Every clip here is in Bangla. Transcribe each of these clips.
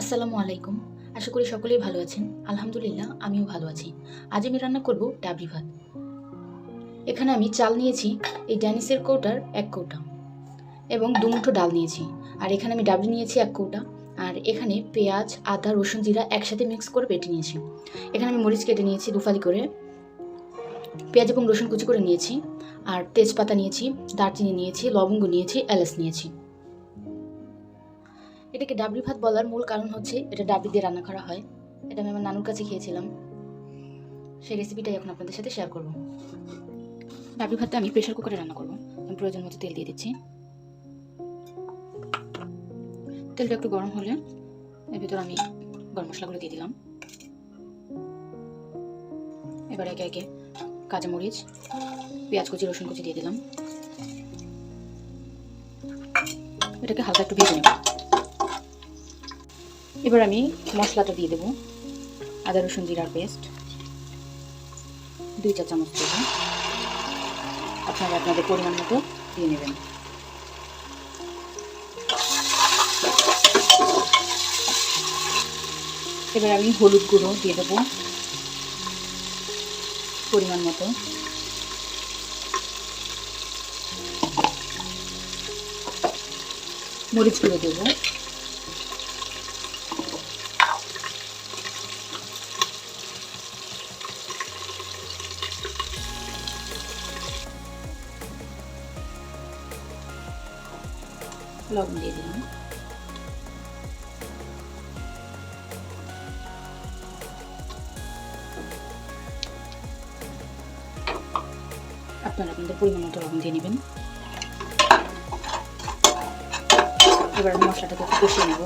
আসসালামু আলাইকুম। আশা করি সকলেই ভালো আছেন। আলহামদুলিল্লাহ, আমিও ভালো আছি। আজ আমি রান্না করব ডাবলি ভাত। এখানে আমি চাল নিয়েছি, এই ড্যানিসের কৌটার এক কৌটা এবং দুমুঠো ডাল নিয়েছি। আর এখানে আমি ডাবলি নিয়েছি এক কৌটা। আর এখানে পেঁয়াজ, আদা, রসুন, জিরা একসাথে মিক্স করে বেটে নিয়েছি। এখানে আমি মরিচ কেটে নিয়েছি দুফালি করে। পেঁয়াজ এবং রসুন কুচি করে নিয়েছি। আর তেজপাতা নিয়েছি, দারচিনি নিয়েছি, লবঙ্গ নিয়েছি, এলাচ নিয়েছি। এটাকে ডাবলি ভাত বলার মূল কারণ হচ্ছে এটা ডাবলি দিয়ে রান্না করা হয়। এটা আমি আমার নানুর কাছে খেয়েছিলাম। সেই রেসিপিটাই এখন আপনাদের সাথে শেয়ার করব। ডাবলি ভাতটা আমি প্রেশার কুকারে রান্না করব। আমি প্রয়োজন মতো তেল দিয়ে দিচ্ছি। তেলটা একটু গরম হলে এর ভিতর আমি গরম মশলাগুলো দিয়ে দিলাম। এবার একে একে কাঁচামরিচ, পেঁয়াজ কুচি, রসুন কুচি দিয়ে দিলাম। এটাকে হালকা একটু ভেজে নেব। এবার আমি মশলাটা দিয়ে দেবো। আদা, রসুন জিরার পেস্ট। দুই চা চামচ দেব আপনারা আপনাদের পরিমাণ মতো দিয়ে নেবেন। এবার আমি হলুদ গুঁড়ো দিয়ে দেবো। পরিমাণ মতো। মরিচ গুঁড়ো দেবো। লবণ দিয়ে দিলাম। আপনারা আপনাদের পরিমাণ মতো লবণ দিয়ে নেবেন। এবার মশলাটাকে একটু কষিয়ে নেব।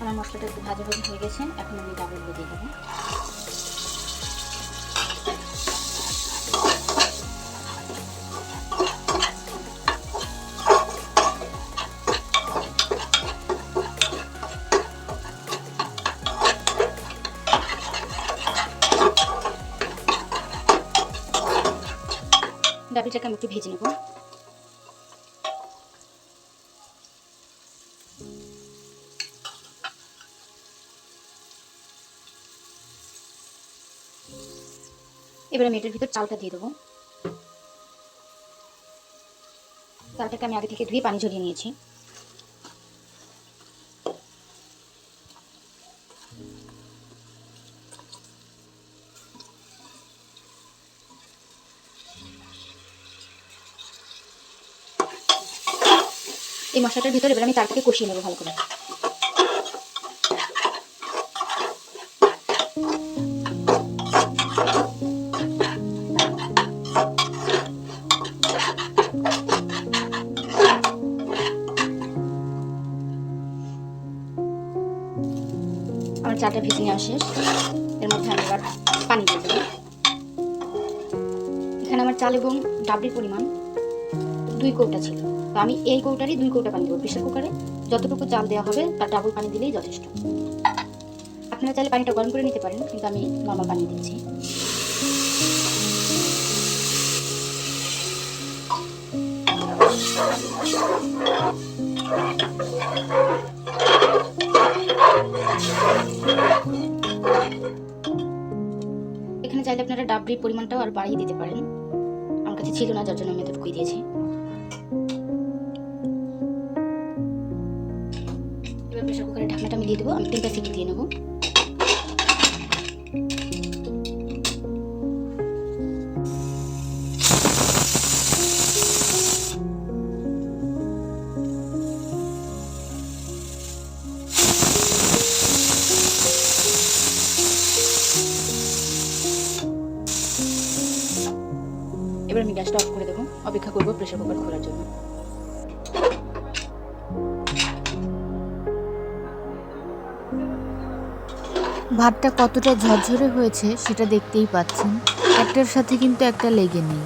আমার মশলাটা একটু ভাজা ভাজা হয়ে গেছে, এখন আমি ডাবলগুলো দিয়ে দেবো। ডাবিটাকে আমি একটু ভেজে নেব। এবার আমি এটার ভিতর চালটা দিয়ে দেবো। চালটাকে আমি আগে থেকে ধুয়ে পানি ঝরিয়ে নিয়েছি। এই মশলাটার ভিতরে এবার আমি তারটাকে কষিয়ে নেব ভালো করে। আমার চাটা ভেজে নেওয়া এর মধ্যে আমি এবার পানি দিয়ে দেবো। এখানে আমার চাল এবং ডাবলির পরিমাণ দুই কৌটা ছিল। তো আমি এই কৌটারই দুই কৌটা পানি দেবো। প্রেশার কুকারে যতটুকু চাল দেওয়া হবে, তার ডাবল পানি দিলেই যথেষ্ট। আপনারা চাইলে পানিটা গরম করে নিতে পারেন, কিন্তু আমি নর্মাল পানি দিচ্ছি। এখানে চাইলে আপনারা ডাবরির পরিমাণটাও আর বাড়িয়ে দিতে পারেন। আমার কাছে ছিল না, যার জন্য আমি এতটুকুই দিয়েছি। প্রেশার কুকারের ঢাকনাটা আমি দিয়ে দেবো, আমি তিনটা সিটি দিয়ে নেব। এবার আমি গ্যাসটা অফ করে দেবো, অপেক্ষা করব প্রেশার কুকার খোলার জন্য। ভাতটা কতটা ঝরঝরে হয়েছে সেটা দেখতেই পাচ্ছেন। একটার সাথে কিন্তু একটা লেগে নেই।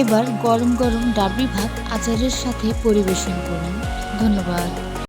এবার গরম গরম ডাবরি ভাত আচারের সাথে পরিবেশন করুন। ধন্যবাদ।